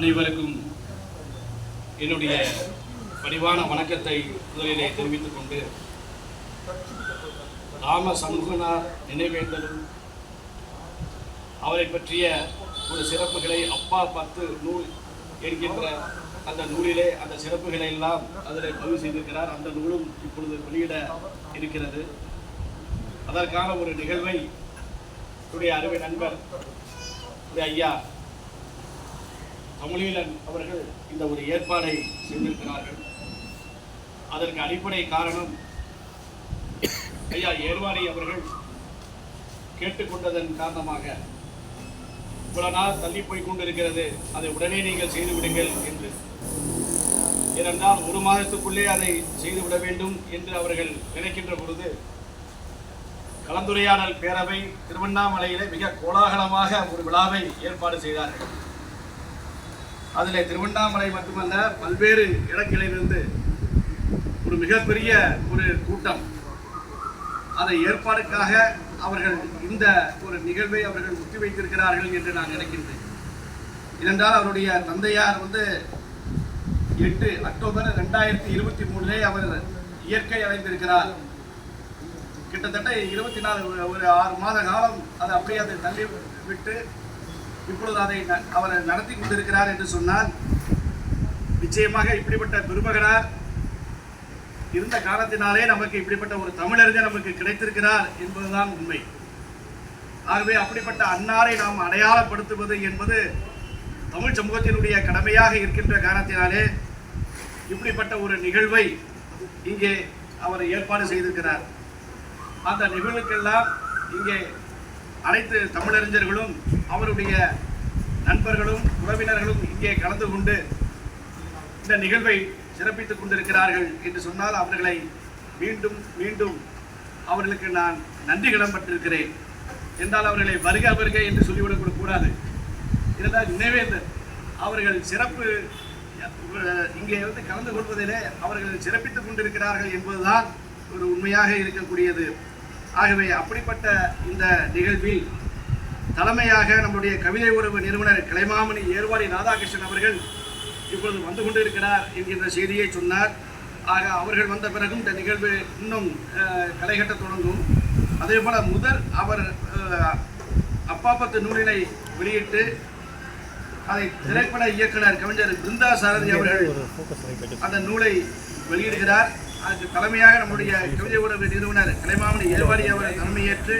அனைவருக்கும் என்னுடைய பணிவான வணக்கத்தை முதலிலே தெரிவித்துக் கொண்டு ராம சண்முகனார் நினைவேந்தலும். அவரை பற்றிய ஒரு சிறப்புகளை அப்பா பத்து நூல் என்கின்ற அந்த நூலிலே அந்த சிறப்புகளை எல்லாம் அதில் பதிவு செய்திருக்கிறார். அந்த நூலும் இப்பொழுது வெளியிட இருக்கிறது. அதற்கான ஒரு நிகழ்வை என்னுடைய அருமை நண்பர் ஐயா தமிழீழன் அவர்கள் இந்த ஒரு ஏற்பாடை செய்திருக்கிறார்கள். அதற்கு அடிப்படை காரணம் ஐயா ஏர்வாணி அவர்கள் கேட்டுக்கொண்டதன் காரணமாக இவ்வளவு நாள் தள்ளி போய் கொண்டிருக்கிறது அதை உடனே நீங்கள் செய்து விடுங்கள் என்று. ஏனென்றால் ஒரு மாதத்துக்குள்ளே அதை செய்துவிட வேண்டும் என்று அவர்கள் நினைக்கின்ற பொழுது கலந்துரையாடல் பேரவை திருவண்ணாமலையிலே மிக கோலாகலமாக ஒரு விழாவை ஏற்பாடு செய்தார்கள். அதில் திருவண்ணாமலை மட்டுமல்ல பல்வேறு இடங்களிலிருந்து ஒரு மிகப்பெரிய ஒரு கூட்டம். அதை ஏற்பாடுக்காக அவர்கள் இந்த ஒரு நிகழ்வை அவர்கள் ஒத்தி வைத்திருக்கிறார்கள் என்று நான் நினைக்கின்றேன். ஏனென்றால் அவருடைய தந்தையார் வந்து எட்டு அக்டோபர் ரெண்டாயிரத்தி இருபத்தி மூணிலே அவர் இயற்கை அடைந்திருக்கிறார். கிட்டத்தட்ட இருபத்தி நாலு ஒரு- ஒரு ஆறு மாத காலம் அதை அப்படியே அதை தள்ளி விட்டு இப்பொழுது அதை ந- அவர் நடத்தி கொண்டிருக்கிறார் என்று சொன்னால் நிச்சயமாக இப்படிப்பட்ட பெருமகனார் இருந்த காலத்தினாலே நமக்கு இப்படிப்பட்ட ஒரு தமிழறிஞர் நமக்கு கிடைத்திருக்கிறார் என்பதுதான் உண்மை. ஆகவே அப்படிப்பட்ட அன்னாரை நாம் அடையாளப்படுத்துவது என்பது தமிழ் சமூகத்தினுடைய கடமையாக இருக்கின்ற காரணத்தினாலே இப்படிப்பட்ட ஒரு நிகழ்வை இங்கே அவர் ஏற்பாடு செய்திருக்கிறார். அந்த நிகழ்வுக்கெல்லாம் இங்கே அனைத்து தமிழறிஞர்களும் அவருடைய நண்பர்களும் உறவினர்களும் இங்கே கலந்து கொண்டு இந்த நிகழ்வை சிறப்பித்துக் கொண்டிருக்கிறார்கள் என்று சொன்னால் அவர்களை மீண்டும் மீண்டும் அவர்களுக்கு நான் நன்றி கடன்பட்டிருக்கிறேன். என்றால் அவர்களை வருக வருக என்று சொல்லிவிடக்கூட கூடாது. இருந்தால் நினைவேந்தர் அவர்கள் சிறப்பு இங்கே வந்து கலந்து கொள்வதிலே அவர்கள் சிறப்பித்துக் கொண்டிருக்கிறார்கள் என்பதுதான் ஒரு உண்மையாக இருக்கக்கூடியது. ஆகவே அப்படிப்பட்ட இந்த நிகழ்வில் தலைமையாக நம்முடைய கவிதை உறவு நிறுவனர் கலைமாமணி ஏர்வாடி ராதாகிருஷ்ணன் அவர்கள் இப்பொழுது வந்து கொண்டிருக்கிறார் என்கின்ற செய்தியை சொன்னார். ஆக அவர்கள் வந்த பிறகும் இந்த நிகழ்வு இன்னும் அஹ், களைகட்ட தொடங்கும். அதே போல முதல் அவர் அப்பாப்பத்து நூலினை வெளியிட்டு அதை திரைப்பட இயக்குனர் கவிஞர் பிருந்தா சாரதி அவர்கள் அந்த நூலை வெளியிடுகிறார். அதுக்கு தலைமையாக நம்முடைய கவிதை உறவு நிறுவனர் கலைமாமணி ஏவாடி அவர் தலைமையேற்று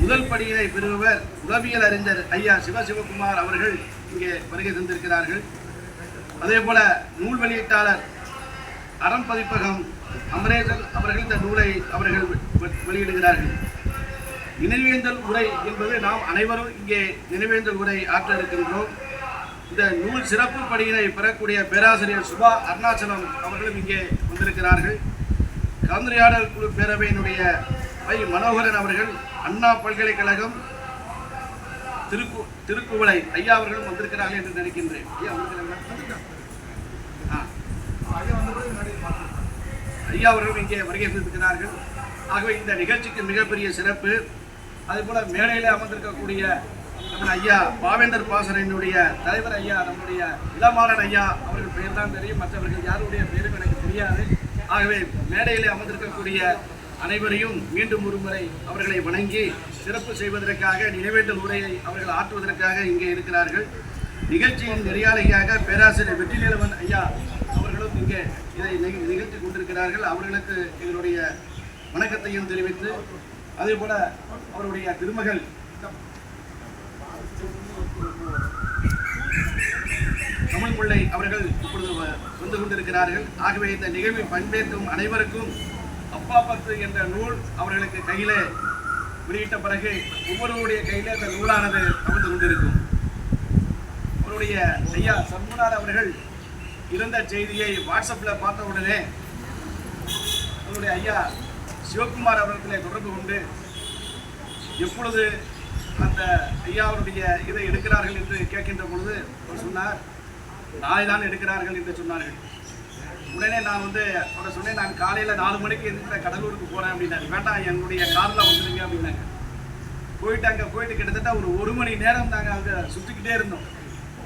முதல் படியினை பெறுபவர் உளவியல் அறிஞர் ஐயா சிவசிவகுமார் அவர்கள் இங்கே வருகை தந்திருக்கிறார்கள். அதே போல நூல் வெளியீட்டாளர் அறம் பதிப்பகம் அமரேசன் அவர்கள் இந்த நூலை அவர்கள் வெளியிடுகிறார்கள். நினைவேந்தல் உரை என்பது நாம் அனைவரும் இங்கே நினைவேந்தல் உரை ஆற்ற இருக்கின்றோம். இந்த நூல் சிறப்பு படியினை பெறக்கூடிய பேராசிரியர் சுபா அருணாச்சலம் அவர்களும் இங்கே வந்திருக்கிறார்கள். கலந்துரையாடல் குழு பேரவையினுடைய வை மனோகரன் அவர்கள் அண்ணா பல்கலைக்கழகம் திருக்கு திருக்குவளை ஐயா அவர்களும் வந்திருக்கிறார்கள் என்று நினைக்கின்றேன். ஐயா ஐயா அவர்களும் இங்கே வருகை தந்திருக்கிறார்கள் ஆகவே இந்த நிகழ்ச்சிக்கு மிகப்பெரிய சிறப்பு. அதுபோல மேடையில் அமர்ந்திருக்கக்கூடிய நம்ம ஐயா பாவேந்தர் பாசரனுடைய தலைவர் ஐயா நம்முடைய இளமாறன் ஐயா அவர்கள் பெயர் தான் தெரியும். மற்றவர்கள் யாருடைய பெயரும் எனக்கு முடியாது. ஆகவே மேடையில் அமர்ந்திருக்கக்கூடிய அனைவரையும் மீண்டும் ஒருமுறை அவர்களை வணங்கி சிறப்பு செய்வதற்காக நினைவேந்தல் உரையை அவர்கள் ஆற்றுவதற்காக இங்கே இருக்கிறார்கள். நிகழ்ச்சியின் நெறியாளையாக பேராசிரியர் வெற்றிநிலவன் ஐயா அவர்களும் இங்கே இதை நிகழ்த்தி கொண்டிருக்கிறார்கள். அவர்களுக்கு எங்களுடைய வணக்கத்தையும் தெரிவித்து அதே போல அவருடைய திருமகள் தமிழ் முல்லை அவர்கள் இப்பொழுது வந்து கொண்டிருக்கிறார்கள். ஆகவே இந்த நிகழ்வில் பண்பேற்கும் அனைவருக்கும் அப்பா பத்து என்ற நூல் அவர்களுக்கு கையில் வெளியிட்ட பிறகு ஒவ்வொருவருடைய கையில் அந்த நூலானது அமர்ந்து கொண்டிருக்கும். அவருடைய ஐயா சண்முனார் அவர்கள் இறந்த செய்தியை வாட்ஸ்அப்பில் பார்த்த உடனே அவருடைய ஐயா சிவகுமார் அவர்களை தொடர்பு கொண்டு எப்பொழுது அந்த ஐயா அவருடைய இதை எடுக்கிறார்கள் என்று கேட்கின்ற பொழுது அவர் சொன்னார் நாளை தான் எடுக்கிறார்கள் என்று சொன்னார்கள். உடனே நான் வந்து அவரை சொன்னேன் நான் காலையில் நாலு மணிக்கு இருக்கிற கடலூருக்கு போகிறேன் அப்படின்னாரு. வேண்டாம் என்னுடைய காரில் வந்துருங்க அப்படின்னாங்க. போயிட்டு அங்கே போயிட்டு கிட்டத்தட்ட ஒரு ஒரு மணி நேரம் நாங்கள் அங்கே சுற்றிக்கிட்டே இருந்தோம்.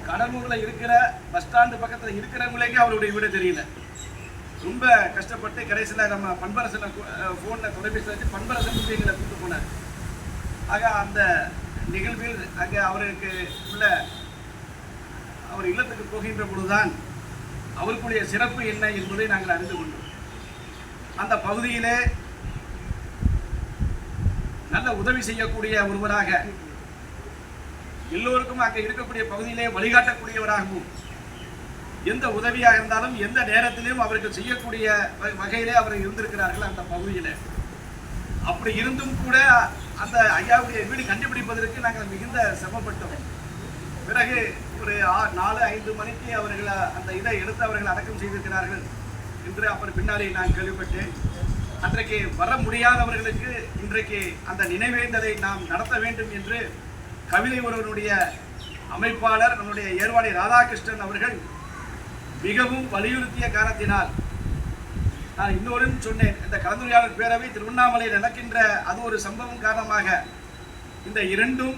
கடலூரில் இருக்கிற பஸ் ஸ்டாண்டு பக்கத்தில் இருக்கிறவங்களுக்கே அவருடைய வீடு தெரியல. ரொம்ப கஷ்டப்பட்டு கடைசியில் நம்ம பண்பரசனை ஃபோனில் தொலைபேசி வச்சு பண்பரசன் எங்களை கூட்டு போனார். ஆக அந்த நிகழ்வில் அங்கே அவருக்கு உள்ள அவர் இல்லத்துக்கு போகின்ற பொழுதுதான் அவருக்குடைய சிறப்பு என்ன என்பதை நாங்கள் அறிந்து கொண்டோம். அந்த பகுதியிலே நல்ல உதவி செய்யக்கூடிய ஒருவராக எல்லோருக்கும் அங்கே இருக்கக்கூடிய பகுதியிலே வழிகாட்டக்கூடியவராகவும் எந்த உதவியாக இருந்தாலும் எந்த நேரத்திலும் அவருக்கு செய்யக்கூடிய வ- வகையிலே அவர் இருந்திருக்கிறார்கள் அந்த பகுதியில். அப்படி இருந்தும் கூட அந்த ஐயாவுடைய வீடு கண்டுபிடிப்பதற்கு நாங்கள் மிகுந்த சிரமப்பட்டோம். பிறகு ஒரு ஆ- நாலு ஐந்து மணிக்கு அவர்கள் அந்த இதை எடுத்து அவர்கள் அடக்கம் செய்திருக்கிறார்கள் என்று அப்புறம் பின்னாலே நான் கேள்விப்பட்டேன். அன்றைக்கு வர முடியாதவர்களுக்கு இன்றைக்கு அந்த நினைவேந்தலை நாம் நடத்த வேண்டும் என்று கவிதை ஒருவனுடைய அமைப்பாளர் நம்முடைய ஏர்வாடி ராதாகிருஷ்ணன் அவர்கள் மிகவும் வலியுறுத்திய காரணத்தினால் நான் இன்னொரு சொன்னேன். இந்த கலந்துரையாளர் பேரவை திருவண்ணாமலையில் நடக்கின்ற அது ஒரு சம்பவம் காரணமாக இந்த இரண்டும்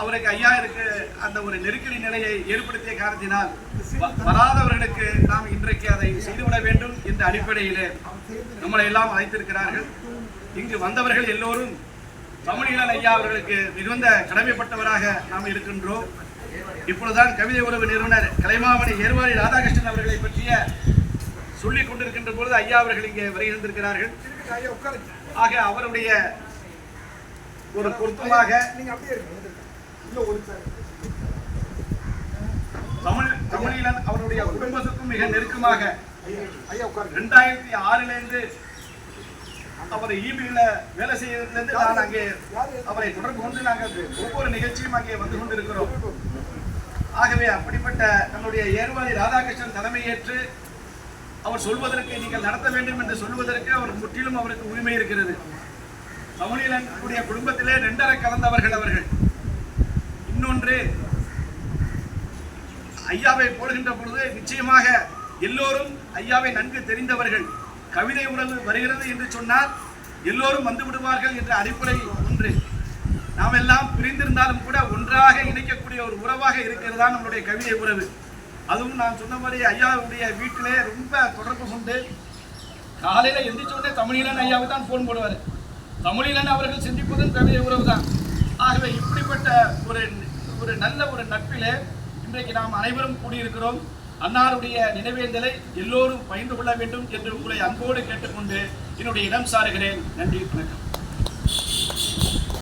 அவருக்கு ஐயாயிருக்கு அந்த ஒரு நெருக்கடி நிலையை ஏற்படுத்திய காரணத்தினால் வராதவர்களுக்கு நாம் இன்றைக்கு அதை செய்துவிட வேண்டும் என்ற அடிப்படையிலே நம்மளை எல்லாம் அழைத்திருக்கிறார்கள். இங்கு வந்தவர்கள் எல்லோரும் தமிழீழன் ஐயா அவர்களுக்கு மிகுந்த கடமைப்பட்டவராக நாம் இருக்கின்றோம். இப்பொழுதுதான் கவிதை உறவு நிறுவனர் கலைமாமணி ஏர்வாடி ராதாகிருஷ்ணன் அவர்களை பற்றிய சொல்லிக் கொண்டிருக்கின்ற பொழுது ஐயா அவர்கள் இங்கே வருகின்றிருக்கிறார்கள் ஆக அவருடைய ஒரு பொருத்தமாக நீங்க தமிழ் தமிழீழன் அவருடைய குடும்பத்துக்கும் மிக நெருக்கமாக ஐயா ரெண்டாயிரத்தி ஆறிலிருந்து அவரை ஈபியில வேலை செய்யறதுலேருந்து நான் அங்கே அவரை தொடர்பு கொண்டு நாங்கள் ஒவ்வொரு நிகழ்ச்சியும் அங்கே வந்து கொண்டிருக்கிறோம். ஆகவே அப்படிப்பட்ட நம்முடைய ஏர்வாடி ராதாகிருஷ்ணன் தலைமையேற்று அவர் சொல்வதற்கு நீங்கள் நடத்த வேண்டும் என்று சொல்வதற்கு அவர் முற்றிலும் அவருக்கு உரிமை இருக்கிறது. தமிழீழனுடைய குடும்பத்திலே ரெண்டரை கலந்தவர்கள் அவர்கள். இன்னொன்று ஐயாவை போடுகின்ற பொழுது நிச்சயமாக எல்லோரும் ஐயாவை நன்கு தெரிந்தவர்கள். கவிதை உறவு வருகிறது என்று சொன்னால் எல்லோரும் வந்து விடுவார்கள் என்ற அடிப்படை ஒன்று. நாம் எல்லாம் பிரிந்திருந்தாலும் கூட ஒன்றாக இணைக்கக்கூடிய ஒரு உறவாக இருக்கிறது தான் நம்மளுடைய கவிதை உறவு. அதுவும் நான் சொன்னபடி ஐயாவுடைய வீட்டிலே ரொம்ப தொடர்பு கொண்டு காலையில எந்திரிச்சோடனே தமிழிலன் ஐயாவை தான் ஃபோன் போடுவார். தமிழிலன் அவர்கள் சிந்திப்பதும் கவிதை உறவு தான் ஆகவே இப்படிப்பட்ட ஒரு ஒரு நல்ல ஒரு நட்பிலே இன்றைக்கு நாம் அனைவரும் கூடியிருக்கிறோம். அன்னாருடைய நினைவேந்தலை எல்லோரும் பகிர்ந்து கொள்ள வேண்டும் என்று உங்களை அன்போடு கேட்டுக்கொண்டு என்னுடைய இடம் சாருகிறேன். நன்றி வணக்கம்.